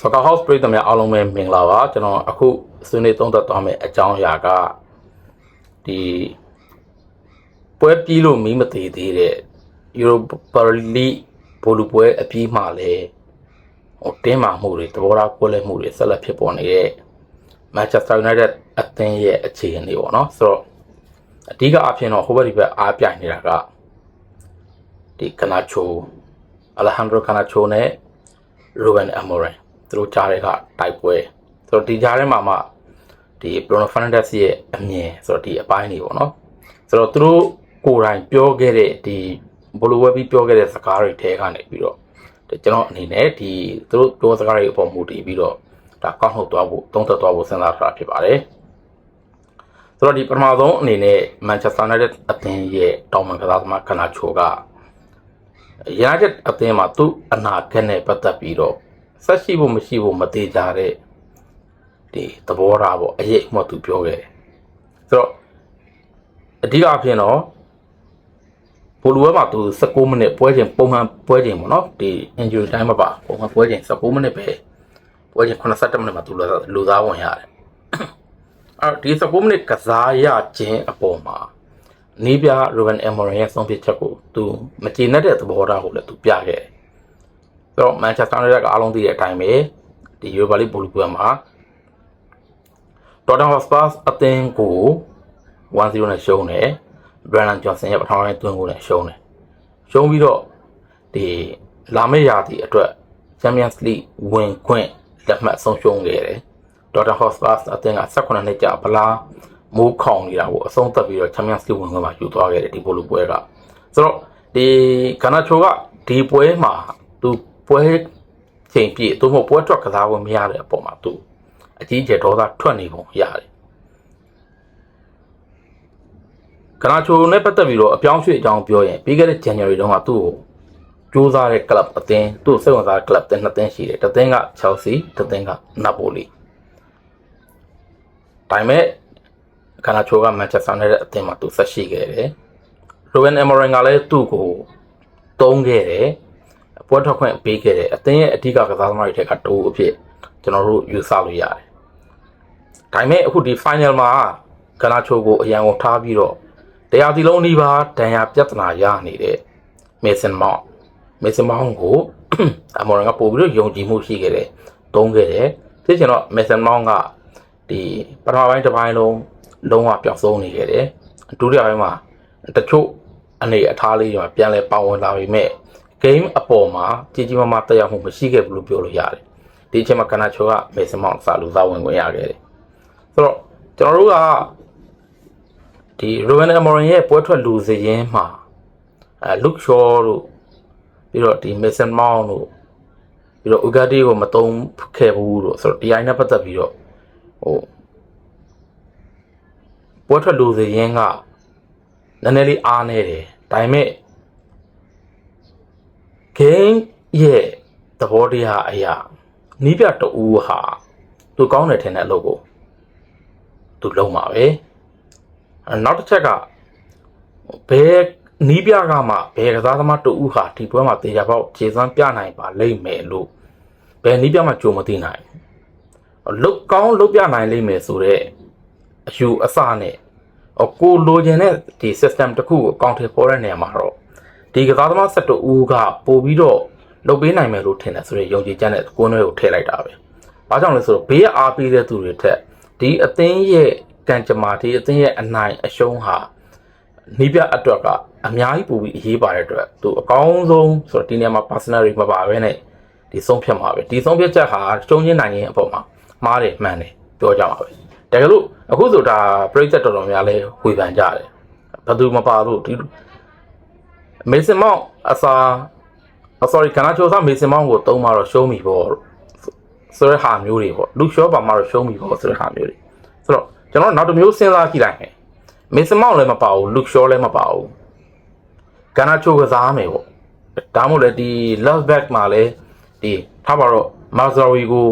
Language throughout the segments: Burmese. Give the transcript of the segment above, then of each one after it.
Soccer House ပြည်သူများအားလုံးပဲမင်္ဂလာပါကျွန်တော်အခုဆွေးနွေးသုံးသပ်သွားမယ့်အကြောင်းအရာကဒီပွဲပြီးလို့မီးမသေးသေးတဲ့ Europa League ဘောလုံးပွဲအပြီးမှလည်းဟိုတင်းမာမှုတွေသဘောထားကွဲလွဲမှုတွေဆက်လက်ဖြစ်ပေါ်နေတဲ့ Manchester United အသင်းရဲ့အခြေအနေပေါ့နော်ဆိုတော့အဓိကအဖြစ်တော့ဟိုဘက်ဒီဘက်အားပြိုင်နေတာကဒီကနာချိုအလက်ဟန်ဒရိုကနာချိုနဲ့ Ruben Amorim သူတို့ကြားတဲ့ကတိုက်ပွဲဆိုတော့ဒီကြားထဲမှာမှဒီ Bruno Fernandes ရဲ့အမြင်ဆိုတော့ဒီအပိုင်းတွေပေါ့နော်ဆိုတော့သူတို့ကိုယ်တိုင်ပြောခဲ့တဲ့ဒီဘလိုဝက်ပြီးပြောခဲ့တဲ့စကားတွေထဲကနေပြီးတော့ဒီကျွန်တော်အနေနဲ့ဒီသူတို့ပြောစကားတွေအပေါ်မူတည်ပြီးတော့ဒါကောက်နှုတ်သွားဖို့သုံးသပ်သွားဖို့စဉ်းစားထားတာဖြစ်ပါတယ်ဆိုတော့ဒီပထမဆုံးအနေနဲ့ Manchester United အသင်းရဲ့တောင်ပန်ကစားသမားကနာချိုက United အသင်းမှာသူ့အနာဂတ်နဲ့ပတ်သက်ပြီးတော့ ဆက်ရှိဖို့မရှိဖို့မသေးကြတဲ့ဒီသဘောထားပေါ့အရေးမှသူပြောခဲ့တယ်ဆိုတော့အဓိကအဖြစ်တော့ပိုလူဝဲမှာသူ16မိနစ်ပွဲချိန်ပုံမှန်ပွဲချိန်ပေါ့နော်ဒီ injury time မှာပါပုံမှန်ပွဲချိန်16မိနစ်ပဲပွဲချိန်87မိနစ်မှာသူလူသားဝင်ရတယ်အဲ့တော့ဒီ16မိနစ်ကစားရခြင်းအပေါ်မှာနီးပြ Ruben Amorim ရဲ့ဆုံးဖြတ်ချက်ကိုသူမကျေနပ်တဲ့သဘောထားကိုလည်းသူပြခဲ့တယ် ဆိုတော့ Manchester United ကအားလုံးသိတဲ့အတိုင်းပဲဒီ Europa League ဘောလုံးပွဲမှာ Tottenham Hotspur အသင်းကို1-0နဲ့ရှုံးတယ် Brandon Johnson ရဲ့ပထမပိုင်းသွင်းကိုလည်းရှုံးတယ်ရှုံးပြီးတော့ဒီလာမယ့်ရာသီအတွက် Champions League ဝင်ခွင့်လက်မှတ်ဆုံးရှုံးခဲ့တယ် Tottenham Hotspur အသင်းက18နှစ်ကြာဗလားမိုးခေါင်နေတာကိုအဆုံးသတ်ပြီးတော့ Champions League ဝင်ခွင့်မှာယူသွားခဲ့တယ်ဒီဘောလုံးပွဲကဆိုတော့ဒီကနာချိုကဒီပွဲမှာသူ ပွဲချိန်ပြည့်သို့မဟုတ်ပွဲထွက်ကစားဖို့မရတဲ့အပေါ်မှာသူအကြီးကျယ်ဒေါသထွက်နေပုံရတယ်ကနာချိုနဲ့ပတ်သက်ပြီးတော့အပြောင်းရွှေ့အကြောင်းပြောရင်ပြီးခဲ့တဲ့ January တုန်းကသူ့ကိုစူးစမ်းတဲ့ club အသင်းသူ့စိတ်ဝင်စား club တဲ့နှစ်သင်းရှိတယ်တစ်သင်းက Chelsea တစ်သင်းက Napoli ဒါပေမဲ့ကနာချိုက Manchester United အသင်းမှာသူဆက်ရှိခဲ့တယ် Ruben Amorim ကလည်းသူ့ကိုတုံးခဲ့တယ် ပွဲထွက်ခွင့်ပေးခဲ့တယ်အသင်းရဲ့အဓိကကစားသမားတွေထက်ကတိုးအဖြစ်ကျွန်တော်တို့ယူဆလို့ရတယ်။ဒါပေမဲ့အခုဒီ final မှာကနာချိုကိုအရန်ကိုထားပြီးတော့တရားစီလုံးဒီပါဒဏ်ရာပြဿနာရနေတဲ့ Mason Mount Mason Mount ကိုအမော်ရန်ကပို့ပြီးတော့ယုံကြည်မှုရှိခဲ့တယ်။တုံးခဲ့တယ်။သိချင်တော့ Mason Mount ကဒီပထမပိုင်းတစ်ပိုင်းလုံးလုံးဝပျောက်ဆုံးနေခဲ့တယ်။ဒုတိယပိုင်းမှာတချို့အနေအထားလေးတွေမှာပြန်လဲပါဝင်လာပြီမဲ့ game အပေါ်မှာကြီးကြီးမားမားတက်ရောက်မှုမရှိခဲ့ဘူးလို့ပြောလို့ရတယ်။ဒီအချိန်မှာကနာချိုကမေဆန်မောင်စာလူသားဝင်ဝင်ရခဲ့တယ်။ဆိုတော့ကျွန်တော်တို့ကဒီ Ruben Amorim ရဲ့ပွဲထွက်လူစရင်းမှာအဲ Luke Shaw တို့ပြီးတော့ဒီ Mason Mount တို့ပြီးတော့ Ugarte ကိုမတုံးခဲ့ဘူးတို့ဆိုတော့ဒီအိုင်နဲ့ပတ်သက်ပြီးတော့ဟိုပွဲထွက်လူစရင်းကနည်းနည်းလေးအားနေတယ်ဒါပေမဲ့ game ရဲ့သဘောတရားအရာနီးပြတူဟာသူကောင်းတယ်ထင်တဲ့အလုပ်ကိုသူလုံးပါပဲနောက်တစ်ချက်ကဘယ်နီးပြကမှဘယ်ကစားသမားတူဟာဒီပွဲမှာတေချာပေါက်ခြေစွမ်းပြနိုင်ပါလိမ့်မယ်လို့ဘယ်နီးပြမှကြုံမသိနိုင်လုတ်ကောင်းလုတ်ပြနိုင်လိမ့်မယ်ဆိုတော့အယူအဆနဲ့ကိုလိုချင်တဲ့ဒီ system တစ်ခုကိုအကောင့်ထဲပေါ်တဲ့နေရာမှာတော့ ဒီကစားသမားဆက်တူဦးကပို့ပြီးတော့လုပ်ပေးနိုင်မယ်လို့ထင်တယ်ဆိုရင်ယုံကြည်ချက်နဲ့ကိုယ်နှွဲကိုထည့်လိုက်တာပဲဘာကြောင့်လဲဆိုတော့ဘေးကအားပေးတဲ့သူတွေထက်ဒီအသင်းရဲ့ကံကြမ္မာဒီအသင်းရဲ့အနိုင်အရှုံးဟာနီးပြအတွက်ကအများကြီးပူပြီးအရေးပါတဲ့အတွက်သူအကောင်းဆုံးဆိုတော့ဒီနေရာမှာ personal တွေမပါဘဲနဲ့ဒီဆုံးဖြတ်မှာပဲဒီဆုံးဖြတ်ချက်ဟာရှုံးချင်းနိုင်ရင်အပေါ်မှာမှားတယ်မှန်တယ်ပြောကြမှာပဲတကယ်လို့အခုဆိုဒါပြိသက်တော်တော်များလဲဝေဖန်ကြတယ်ဘယ်သူမပါလို့ဒီ မေစင်မောင်အစာ sorry ကနာချိုစာမေစင်မောင်ကိုတုံးมาတော့ရှုံးပြီပေါ့ဆိုတဲ့ဟာမျိုးတွေပေါ့လူရှောပါမှာတော့ရှုံးပြီပေါ့ဆိုတဲ့ဟာမျိုးတွေဆိုတော့ကျွန်တော်နောက်တစ်မျိုးစဉ်းစားကြည့်လိုက်မယ်မေစင်မောင်လည်းမပါဘူးလူရှောလည်းမပါဘူးကနာချိုကစားမယ်ပေါ့ဒါမှမဟုတ်လေဒီ love back မှာလည်းဒီထားပါတော့ Mazraoui ကို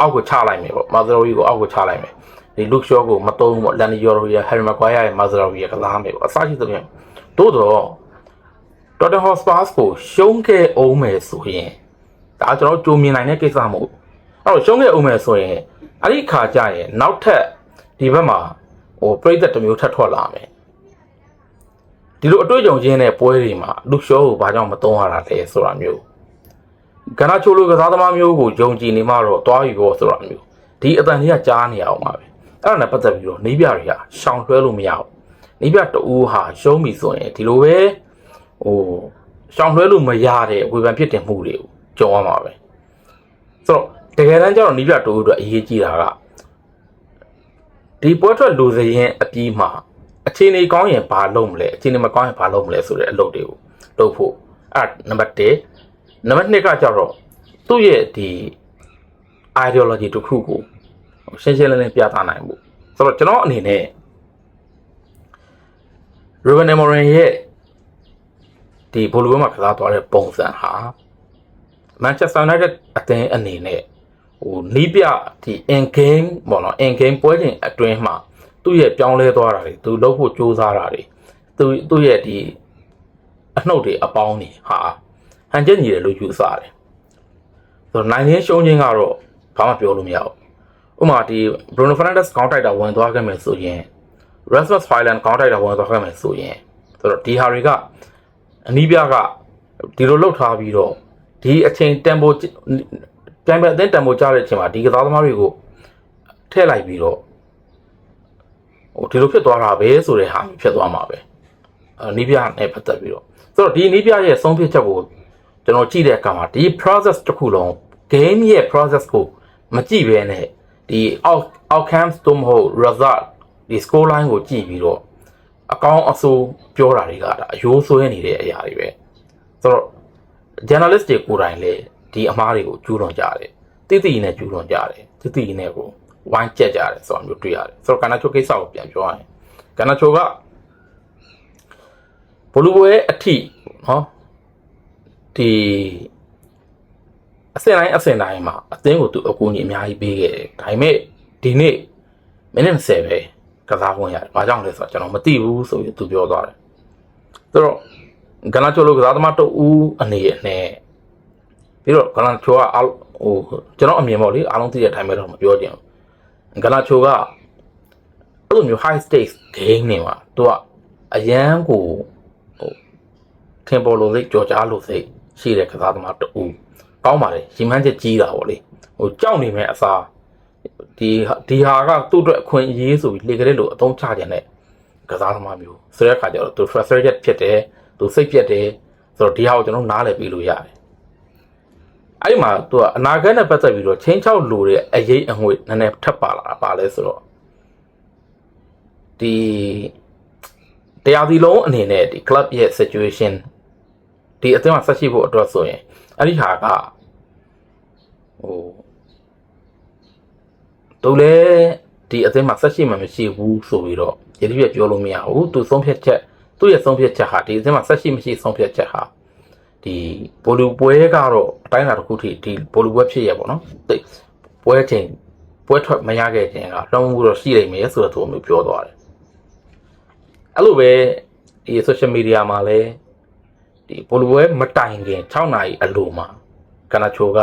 အောက်ကိုချလိုက်မယ်ပေါ့ Mazraoui ကိုအောက်ကိုချလိုက်မယ်ဒီ look shot ကိုမတုံးဘူးပေါ့ Lani Yoro ရ Harry Maguire ရဲ့ Mazraoui ရဲ့ကစားမယ်ပေါ့အစရှိ သဖြင့်တိုးတော့ Tottenham Hotspur ကိုရှုံးခဲ့အောင်မယ်ဆိုရင်ဒါကျွန်တော်ကြိုမြင်နိုင်တဲ့ကိစ္စမဟုတ်ဘူးအဲ့တော့ရှုံးခဲ့အောင်မယ်ဆိုရင်အဲ့ဒီခါကျရင်နောက်ထပ်ဒီဘက်မှာဟိုပြိသက်တစ်မျိုးထပ်ထွက်လာမယ်ဒီလိုအတွေ့အကြုံချင်းတဲ့ပွဲတွေမှာလူရှောကိုဘာကြောင့်မသုံးရတာလဲဆိုတာမျိုးကနာချိုလိုကစားသမားမျိုးကိုယုံကြည်နေမှတော့တွားယူဖို့ဆိုတာမျိုးဒီအတန်ကြီးကကြားနေအောင်ပါပဲအဲ့ဒါနဲ့ပတ်သက်ပြီးတော့နေပြတွေကရှောင်လွှဲလို့မရဘူး နေပြတူဟာရှုံးပြီဆိုရင်ဒီလိုပဲဟိုရှောင်လွှဲလို့မရတဲ့ဝေဖန်ဖြစ်တင်မှုတွေကိုကြုံရမှာပဲဆိုတော့တကယ်တမ်းကျတော့နီးပြတိုးအတွက်အရေးကြီးတာကဒီပွဲထွက်လူစရင်အပြီးမှာအခြေအနေကောင်းရင်ဘာလုပ်မလဲအခြေအနေမကောင်းရင်ဘာလုပ်မလဲဆိုတဲ့အလုပ်တွေကိုလုပ်ဖို့အဲ့နံပါတ်1နံပါတ်2ကကျတော့သူ့ရဲ့ဒီ ideology တစ်ခုကိုရှင်းရှင်းလင်းလင်းပြသနိုင်ဖို့ဆိုတော့ကျွန်တော်အနေနဲ့ Ruben Amorim ရဲ့ဒီဘောလုံးမှာကစားသွားတဲ့ပုံစံဟာမန်ချက်စတာယူနိုက်တက်အသင်းအနေနဲ့ဟိုနီးပြဒီ in game ပေါ့နော် in game ပွဲချိန်အတွင်းမှာသူ့ရဲ့ပြောင်းလဲသွားတာတွေသူလှုပ်ဖို့ကြိုးစားတာတွေသူသူ့ရဲ့ဒီအနှုတ်တွေအပေါင်းတွေဟာဟန်ချက်ညီတယ်လို့ယူဆတယ်ဆိုတော့နိုင်ရင်းရှုံးခြင်းကတော့ဘာမှပြောလို့မရဘူးဥပမာဒီ Bruno Fernandes ကောင်းတိုက်တာဝင်သွားခဲ့မယ်ဆိုရင် Rasmus Hojlund ကောင်းတိုက်တာဝင်သွားခဲ့မယ်ဆိုရင်ဆိုတော့ဒီဟာတွေကအနီးပြကဒီလိုလှုပ်ထားပြီးတော့ဒီအချိန်တန်ဖိုပြန်ပြန်အသင်းတန်ဖိုကြားတဲ့အချိန်မှာဒီကစားသမားတွေကိုထည့်လိုက်ပြီးတော့ဟိုဒီလိုဖြစ်သွားတာပဲဆိုတဲ့ဟာမျိုးဖြစ်သွားမှာပဲအနီးပြနဲ့ပတ်သက်ပြီးတော့ဆိုတော့ဒီအနီးပြရဲ့ဆုံးဖြတ်ချက်ကိုကျွန်တော်ကြည့်တဲ့အခါမှာဒီ process တစ်ခုလုံး game ရဲ့ process ကိုမကြည့်ဘဲနဲ့ဒီ out outcomes တို့မဟုတ် result ဒီ score line ကိုကြည့်ပြီးတော့အကောင်းအဆိုးပြောတာတွေကဒါအယိုးဆွဲနေတဲ့အရာတွေပဲဆိုတော့ journalist တွေကိုယ်တိုင်လည်းဒီအမားတွေကိုကျူးလွန်ကြတယ်တိတိနဲ့ကျူးလွန်ကြတယ်တိတိနဲ့ကိုဝိုင်းကြက်ကြတယ်ဆိုတာမျိုးတွေ့ရတယ်ဆိုတော့ကနာချိုကိစ္စကိုပြန်ပြောရရင်ကနာချိုကဘလူဘွဲအထိနော်ဒီအစင်တိုင်းအစင်တိုင်းမှာအသင်းကိုသူအကူအညီအများကြီးပေးခဲ့တယ်ဒါပေမဲ့ဒီနေ့မိနစ်20ပဲ ကစားခွင့်ရတယ်။ဘာကြောင့်လဲဆိုတော့ကျွန်တော်မသိဘူးဆိုပြီးသူပြောသွားတယ်။ဆိုတော့ဂနာချိုလိုကစားသမားတဦးအနေနဲ့ပြီးတော့ဂနာချိုကဟိုကျွန်တော်အမြင်ပေါ့လေအားလုံးသိတဲ့အတိုင်းပဲတော့မပြောချင်ဘူး။ဂနာချိုကအဲ့လိုမျိုး high stakes game တွေမှာသူကအရန်ကိုဟိုထင်ပေါ်လို့စိတ်ကြော်ကြားလို့စိတ်ရှိတဲ့ကစားသမားတဦးကောင်းပါလေရီမန်းချက်ကြီးတာပေါ့လေဟိုကြောက်နေမဲ့အစား ဒီဒီဟာကသူ့အတွက်အခွင့်အရေးဆိုပြီးလေကလေးလိုအသုံးချကြတဲ့ကစားသမားမျိုးဆိုတဲ့အခါကျတော့သူ frustrated ဖြစ်တယ်သူစိတ်ပြတ်တယ်ဆိုတော့ဒီဟာကိုကျွန်တော်နားလည်ပြီးလို့ရတယ်အဲ့ဒီမှာသူကအနာဂတ်နဲ့ပတ်သက်ပြီးတော့ချင်းချောက်လိုတဲ့အရေးအငွေ့နည်းနည်းထပ်ပါလာတာပါလဲဆိုတော့ဒီတရားစီလုံးအနေနဲ့ဒီ club ရဲ့ situation ဒီအသင်းမှာဆက်ရှိဖို့အတွက်ဆိုရင်အဲ့ဒီဟာကဟို သူလည်းဒီအသင်းမှာဆက်ရှိမှမရှိဘူးဆိုပြီးတော့ရည်ရွယ်ပြောလို့မရဘူးသူဆုံးဖြတ်ချက်သူ့ရဲ့ဆုံးဖြတ်ချက်ဟာဒီအသင်းမှာဆက်ရှိမရှိဆုံးဖြတ်ချက်ဟာဒီဘိုလူပွဲကတော့အတိုင်းအတာတစ်ခုထိဒီဘိုလူပွဲဖြစ်ရပေါ့နော်တိတ်ပွဲချိန်ပွဲထွက်မရခဲ့ခြင်းကလုံးဝတော့ရှိနိုင်မယ်ဆိုတော့သူအမျိုးပြောသွားတယ်အဲ့လိုပဲဒီ social media မှာလည်းဒီဘိုလူပွဲမတိုင်ခင်6နာရီအလိုမှာကနာချိုက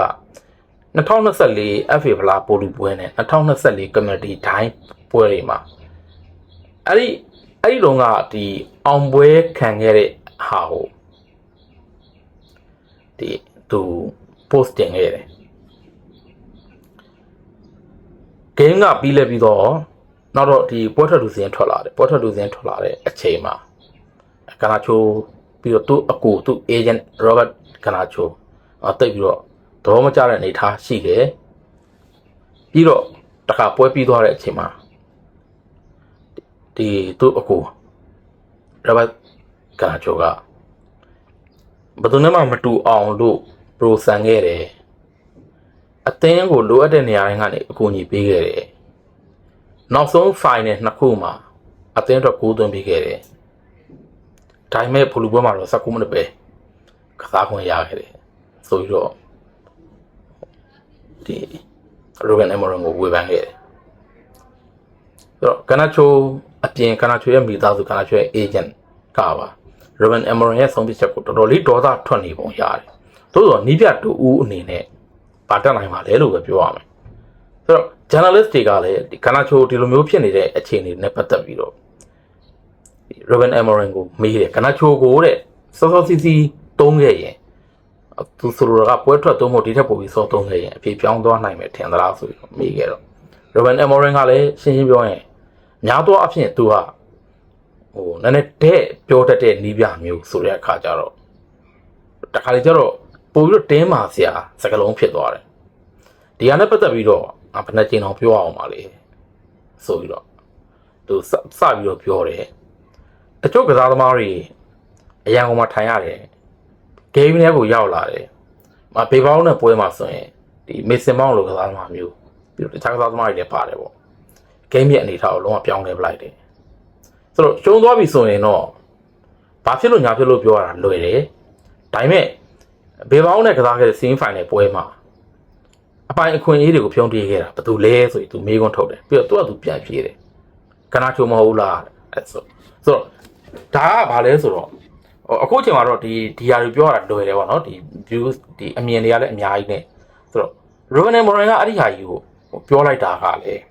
2024 FA ဖလားပိုလူပွဲနဲ့2024 Community ဒိုင်းပွဲတွေမှာအဲ့ဒီအဲ့ဒီလုံးကဒီအောင်ပွဲခံခဲ့တဲ့ဟာကိုဒီသူ post တင်ခဲ့တယ် game ကပြီးလဲပြီးတော့နောက်တော့ဒီပွဲထွက်လူစင်းထွက်လာတယ်ပွဲထွက်လူစင်းထွက်လာတဲ့အချိန်မှာကနာချိုပြီးတော့သူ့အကူသူ့ agent Robert ကနာချိုအတိတ်ပြီးတော့ သဘောမကျတဲ့အနေအထားရှိတယ်ပြီးတော့တခါပွဲပြီးသွားတဲ့အချိန်မှာဒီသူ့အကူ Robert ကနာချိုကဘယ်သူမှမတူအောင်လို့ pro ဆန်ခဲ့တယ်အသင်းကိုလိုအပ်တဲ့နေရာတိုင်းကနေအကူအညီပေးခဲ့တယ်နောက်ဆုံး final နှစ်ခုမှာအသင်းတော့ကိုးသွင်းပေးခဲ့တယ်ဒါပေမဲ့ဘလူပွဲမှာတော့19မိနစ်ပဲကစားခွင့်ရခဲ့တယ်ဆိုပြီးတော့ ဒီ Ruben Amorim ကိုဝေဖန်ခဲ့တယ်ဆိုတော့ကနာချိုအပြင်ကနာချိုရဲ့မိသားစုကနာချိုရဲ့ agent ကပါ Ruben Amorim ရဲ့ဆုံးဖြတ်ချက်ကိုတော်တော်လေးဒေါသထွက်နေပုံရတယ်သို့တော့နီးပြတူဦးအနေနဲ့ပါတက်နိုင်ပါလေလို့ပဲပြောရမယ်ဆိုတော့ journalist တွေကလည်းဒီကနာချိုဒီလိုမျိုးဖြစ်နေတဲ့အခြေအနေနဲ့ပတ်သက်ပြီးတော့ Ruben Amorim ကိုမေးတယ်ကနာချိုကိုတဲ့စောစောစီစီတုံးခဲ့ရင် သူဆိုလိုတာကပွဲထွက်သုံးဖို့ဒီထက်ပိုပြီးစောသုံးခဲ့ရင်အပြေပြောင်းသွားနိုင်မယ်ထင်သလားဆိုပြီးတော့မေးခဲ့တော့ Ruben Amorim ကလည်းရှင်းရှင်းပြောရင်များသောအားဖြင့်သူကဟိုနည်းနည်းတဲ့ပြောတတ်တဲ့နီးပြမျိုးဆိုတဲ့အခါကျတော့တခါလေကျတော့ပို့ပြီးတော့တင်းမာစရာစကလုံးဖြစ်သွားတယ်ဒီဟာနဲ့ပတ်သက်ပြီးတော့ငါဘယ်နှကြိမ်အောင်ပြောအောင်ပါလေဆိုပြီးတော့သူစစပြီးတော့ပြောတယ်တချို့ကစားသမားတွေအရန်ကုန်မှာထိုင်ရတယ် ဂိမ်းထဲကိုရောက်လာတယ်မဘေဘောင်းနဲ့ပွဲမှာဆိုရင်ဒီမေစင်မောင်းလိုကစားသမားမျိုးပြီးတော့တခြားကစားသမားတွေလည်းပါတယ်ပေါ့ဂိမ်းရဲ့အနေအထားကိုလုံးဝပြောင်းလဲပလိုက်တယ်ဆိုတော့ရှုံးသွားပြီဆိုရင်တော့ဘာဖြစ်လို့ညာဖြစ်လို့ပြောရတာလွယ်တယ်ဒါပေမဲ့ဘေဘောင်းနဲ့ကစားခဲ့တဲ့ semi final ပွဲမှာအပိုင်အခွင့်အရေးတွေကိုဖြုံးတေးခဲ့တာဘယ်သူလဲဆိုရင်သူမေးခွန်းထုတ်တယ်ပြီးတော့သူကသူပြန်ပြေးတယ်ကနာချိုမဟုတ်လားအဲ့ဆိုဆိုတော့ဒါကဘာလဲဆိုတော့ဟို အခုအချိန်မှာတော့ဒီဒီဟာတွေပြောရတာလွယ်တယ်ပေါ့နော်ဒီ views ဒီအမြင်တွေကလည်းအများကြီးနဲ့ဆိုတော့ Ruben Amorim ကအဲ့ဒီဟာကြီးကိုဟိုပြောလိုက်တာကလည်း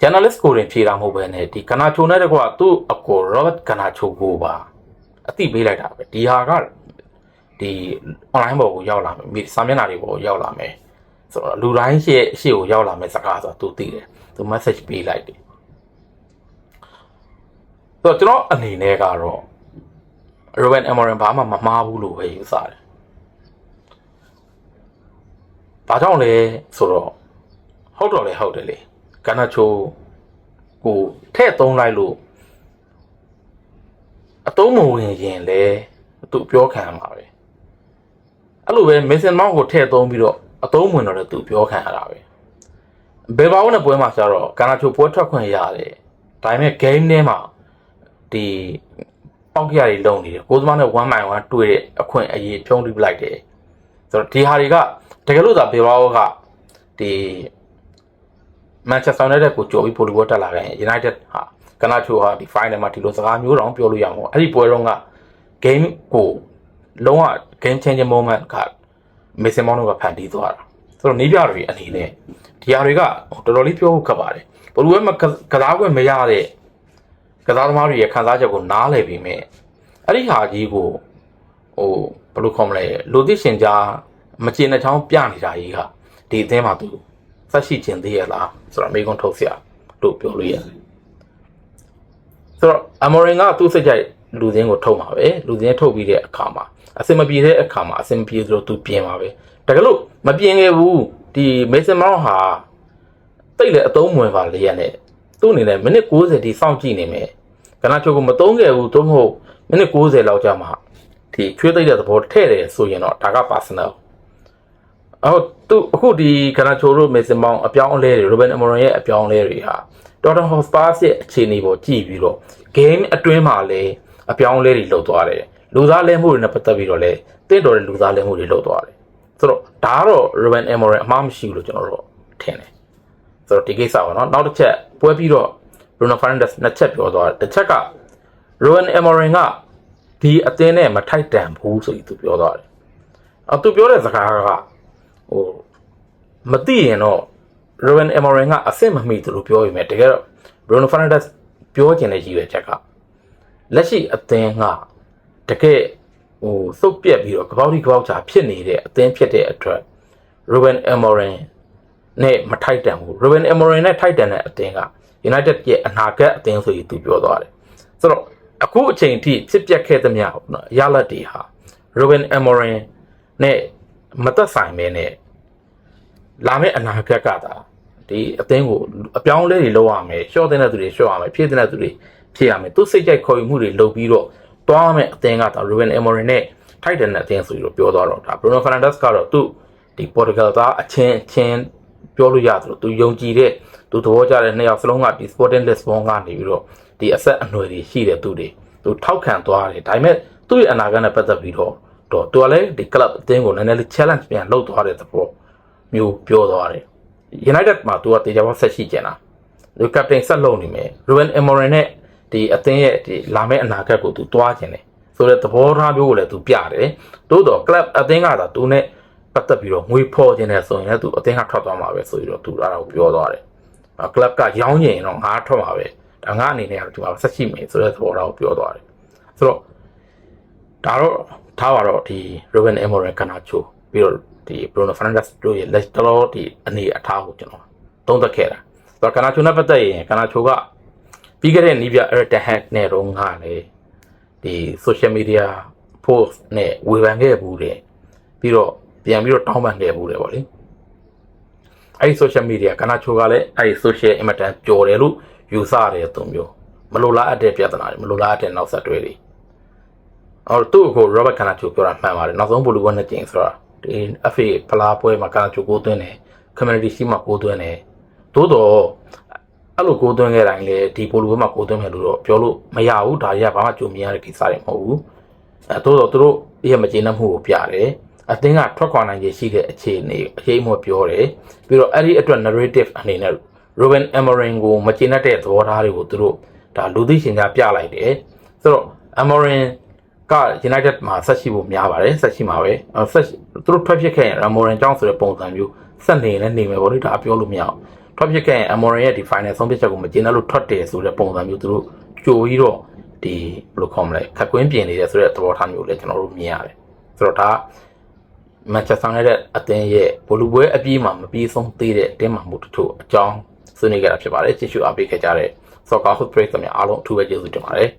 journalist ကိုရင်ဖြေတာမဟုတ်ပဲねဒီကနာချိုနဲ့တကွာသူ့အကို Robert ကနာချိုကိုပါအသိပေးလိုက်တာပဲဒီဟာကဒီ online ပေါ်ကိုရောက်လာမယ်စာမျက်နှာတွေပေါ်ကိုရောက်လာမယ်ဆိုတော့လူတိုင်းရှေ့ရှေ့ကိုရောက်လာမယ်စကားဆိုတော့သူသိတယ်သူ message ပေးလိုက်တယ်ဆိုတော့ကျွန်တော်အနေနဲ့ကတော့ Ruben Amorim ဘာမှမမှားဘူးလို့ပဲယူဆတယ်ဘာကြောင့်လဲဆိုတော့ဟုတ်တော့လေဟုတ်တယ်လေကနာချိုကိုထဲ့သုံးလိုက်လို့အတုံးမဝင်ရင်လေသူပြောခံရမှာပဲအဲ့လိုပဲမေဆန်မောင်းကိုထဲ့သုံးပြီးတော့အတုံးဝင်တော့လေသူပြောခံရတာပဲဘယ်ပါဦးနဲ့ပွဲမှာကျတော့ကနာချိုပွဲထွက်ခွင့်ရတယ်ဒါပေမဲ့ game ထဲမှာဒီ ပေါက်ကြရည်လုံနေတယ်ကိုသမားနဲ့1 by 1တွေ့တဲ့အခွင့်အရေးဖြုံးတိပလိုက်တယ်ဆိုတော့ဒီဟာတွေကတကယ်လို့သာဘယ်ပါဦးကဒီမန်ချက်စတာယူနိုက်တက်ကိုကြော်ပြီးပိုလီဘောတက်လာခဲ့ရင် United ဟာကနာချိုဟာဒီ final မှာဒီလိုစကားမျိုးတောင်ပြောလို့ရမှာအဲ့ဒီပွဲတော့က game ကိုလုံးဝ game changing moment ကမေဆင်မောင်းတို့ကဖန်တီးသွားတာဆိုတော့နေပြတွေအနေနဲ့ဒီဟာတွေကတော်တော်လေးပြောဖို့ခက်ပါတယ်ဘလူးဝဲမှာကစားခွင့်မရတဲ့ ကစားသမားတွေရဲ့ခံစားချက်ကိုနားလည်ပြီးမြဲအဲ့ဒီဟာကြီးကိုဟိုဘယ်လိုခေါ်မလဲလူသိရှင်ကြားမကျေနှချောင်းပြနေတာကြီးကဒီအသင်းမှာသူဆက်ရှိခြင်းသေးရလားဆိုတော့မိကုံထုတ်ဆရာတို့ပြောလို့ရတယ်ဆိုတော့အမော်ရင်ကသူ့စိတ်ကြိုက်လူစင်းကိုထုတ်မှာပဲလူစင်းထုတ်ပြီးတဲ့အခါမှာအစင်မပြေတဲ့အခါမှာအစင်မပြေသလိုသူပြင်ပါပဲတကယ်လို့မပြင်ခဲ့ဘူးဒီမေဆန်မောင်းဟာတိတ်လေအတုံးဝင်ပါလေရနဲ့ သူ့အနေနဲ့မိနစ်60ဒီစောင့်ကြည့်နေမယ်ကနာချိုကိုမသုံးခဲ့ဘူးသို့မဟုတ်မိနစ်60လောက်ကြာမှဒီချွေးသိတဲ့သဘောထည့်တယ်ဆိုရင်တော့ဒါက personal အော်သူအခုဒီကနာချိုတို့မေဆင်မောင်းအပြောင်းအလဲတွေရိုဘန်အမေရွန်ရဲ့အပြောင်းအလဲတွေဟာတော်တော်ဟော့စပါရဲ့အခြေအနေပေါ်ကြည့်ပြီးတော့ game အတွင်းမှာလည်းအပြောင်းအလဲတွေလုပ်သွားတယ်လူသားလဲမှုတွေနဲ့ပတ်သက်ပြီးတော့လည်းတင့်တော်တဲ့လူသားလဲမှုတွေလုပ်သွားတယ်ဆိုတော့ဒါကတော့ Ruben Amorim အမှားမရှိဘူးလို့ကျွန်တော်တို့ထင်တယ်ဆိုတော့ဒီကိစ္စပါเนาะနောက်တစ်ချက် ပွဲပြီးတော့ Bruno Fernandes နှစ်ချက်ပြောသွားတယ်တစ်ချက်က Ruben Amorim ကဒီအသင်းနဲ့မထိုက်တန်ဘူးဆိုပြီးသူပြောသွားတယ်အသူပြောတဲ့စကားကဟိုမသိရင်တော့ Ruben Amorim ကအဆင့်မမီသူလို့ပြောရမယ်တကယ်တော့ Bruno Fernandes ပြောချင်တဲ့ရည်ရွယ်ချက်ကလက်ရှိအသင်းကတကယ်ဟိုစုပ်ပြက်ပြီးတော့ကပောက်ဒီကပောက်ချာဖြစ်နေတဲ့အသင်းဖြစ်တဲ့အတွက် Ruben Amorim နဲ့မထိုက်တန်ဘူး Ruben Amorim နဲ့ထိုက်တန်တဲ့အသင်းက United ရဲ့အနာဂတ်အသင်းဆိုပြီးသူပြောသွားတယ်ဆိုတော့အခုအချိန်ထိဖြစ်ပျက်ခဲ့သမျှပေါ့နော်ရလဒ်တွေဟာ Ruben Amorim နဲ့မသက်ဆိုင်ပဲနဲ့လာမယ့်အနာဂတ်ကသာဒီအသင်းကိုအပြောင်းအလဲတွေလုပ်ရမယ်ရှော့တဲ့သူတွေရှော့ရမယ်ဖြည့်တဲ့သူတွေဖြည့်ရမယ်သူစိတ်ကြိုက်ခေါ်ယူမှုတွေလုပ်ပြီးတော့တွားမယ်အသင်းကသာ Ruben Amorim နဲ့ထိုက်တယ်တဲ့အသင်းဆိုပြီးတော့ပြောသွားတော့ဒါ Bruno Fernandes ကတော့သူဒီ Portugal သားအချင်းချင်း ပြောလို့ရတယ်လို့သူယုံကြည်တဲ့သူသဘောကျတဲ့နှစ်ယောက်စလုံးကဒီ Sporting Lisbon ကနေပြီးတော့ဒီအဆက်အနွယ်တွေရှိတဲ့သူတွေသူထောက်ခံသွားတယ်ဒါပေမဲ့သူ့ရဲ့အနာဂတ်နဲ့ပတ်သက်ပြီးတော့တော့သူကလည်းဒီ club အသင်းကိုနည်းနည်းလေး challenge ပြန်လုပ်သွားတဲ့သဘောမျိုးပြောသွားတယ် United မှာသူကတေချာပေါဆက်ရှိကျင်တာသူ captain ဆက်လုပ်နေမယ် Ruben Amorim နဲ့ဒီအသင်းရဲ့ဒီလာမယ့်အနာဂတ်ကိုသူတွားကျင်တယ်ဆိုတဲ့သဘောထားမျိုးကိုလည်းသူပြတယ်တိုးတော့ club အသင်းကသာသူနဲ့ ပတ်သက်ပြီးတော့ငွေဖော်ခြင်းနဲ့ဆိုရင်လည်းသူအသင်းကထွက်သွားမှာပဲဆိုပြီးတော့သူအဲ့ဒါကိုပြောသွားတယ်။ club ကရောင်းရင်တော့ငါထွက်မှာပဲ။ဒါငါအနေနဲ့ကတော့ဒီမှာဆက်ရှိမယ်ဆိုတဲ့သဘောထားကိုပြောသွားတယ်။ဆိုတော့ဒါတော့ထားပါတော့ဒီ Ruben Amorim ကနာချိုပြီးတော့ဒီ Bruno Fernandes တို့ရဲ့လက်တလောဒီအနေအထားကိုကျွန်တော်သုံးသပ်ခဲ့တာ။ဆိုတော့ကနာချိုနဲ့ပတ်သက်ရင်ကနာချိုကပြီးခဲ့တဲ့နီးပြ Eric Ten Hag နဲ့တော့ငါလေဒီ social media post နဲ့ဝေဖန်ခဲ့ဘူးတယ်။ပြီးတော့ ပြန်ပြီးတော့တောင်းပန်ခဲ့ဘူးတယ်ဗောလေ။အဲ့ဒီ social media ကနာချိုကလည်းအဲ့ဒီ social အင်မတန်ပျော်တယ်လို့ယူဆရတယ်သူမျိုးမလိုလားအပ်တဲ့ပြဿနာတွေမလိုလားအပ်တဲ့နောက်ဆက်တွဲတွေအော်သူ့ကို Robert Canacho ပြောတာမှန်ပါတယ်နောက်ဆုံးဘူလူဘတ်နှစ်ကြိမ်ဆိုတာဒီ FA ဖလားပွဲမှာ Canacho ကိုသွင်းတယ် community ရှိမှကိုသွင်းတယ်သို့တော့အဲ့လိုကိုသွင်းခဲ့တိုင်းလေဒီဘူလူဘတ်မှာကိုသွင်းမယ်လို့တော့ပြောလို့မရဘူးဒါကြီးကဘာမှကြုံမြင်ရတဲ့ကိစ္စတွေမဟုတ်ဘူးအဲသို့တော့သူတို့ရဲ့မကျေနပ်မှုကိုပြတယ် အသင်းကထွက်ခွာနိုင်ခြေရှိတဲ့အခြေအနေအရေးမောပြောတယ်ပြီးတော့အဲ့ဒီအတွက် narrative အနေနဲ့ Ruben Amorim ကိုမကျေနပ်တဲ့သဘောထားတွေကိုသူတို့ဒါလူသိရှင်ကြားပြလိုက်တယ်ဆိုတော့ Amorim က United မှာဆက်ရှိဖို့များပါတယ်ဆက်ရှိမှာပဲအဲဆက်ရှိသူတို့ထွက်ဖြစ်ခဲ့ရင် Amorim ကြောင့်ဆိုတဲ့ပုံစံမျိုးဆက်နေလည်းနေမယ်ဗောလေဒါပြောလို့မရအောင်ထွက်ဖြစ်ခဲ့ရင် Amorim ရဲ့ဒီ final ဆုံးဖြတ်ချက်ကိုမကျေနပ်လို့ထွက်တယ်ဆိုတဲ့ပုံစံမျိုးသူတို့ကြိုပြီးတော့ဒီဘယ်လိုခေါ်မလဲခက်ကွင်းပြင်နေတယ်ဆိုတဲ့သဘောထားမျိုးလည်းကျွန်တော်တို့မြင်ရတယ်ဆိုတော့ဒါ မန်ချက်စတာနဲ့အသင်းရဲ့ဘလူပွဲအပြေးမှာမပြေဆုံးသေးတဲ့တင်းမာမှုတချို့အကြောင်းဆွေးနွေးကြတာဖြစ်ပါတယ်ကြည့်ရှုအားပေးခဲ့ကြတဲ့ Soccer Hot Break ခင်ဗျာအားလုံးအထူးပဲကျေးဇူးတင်ပါတယ်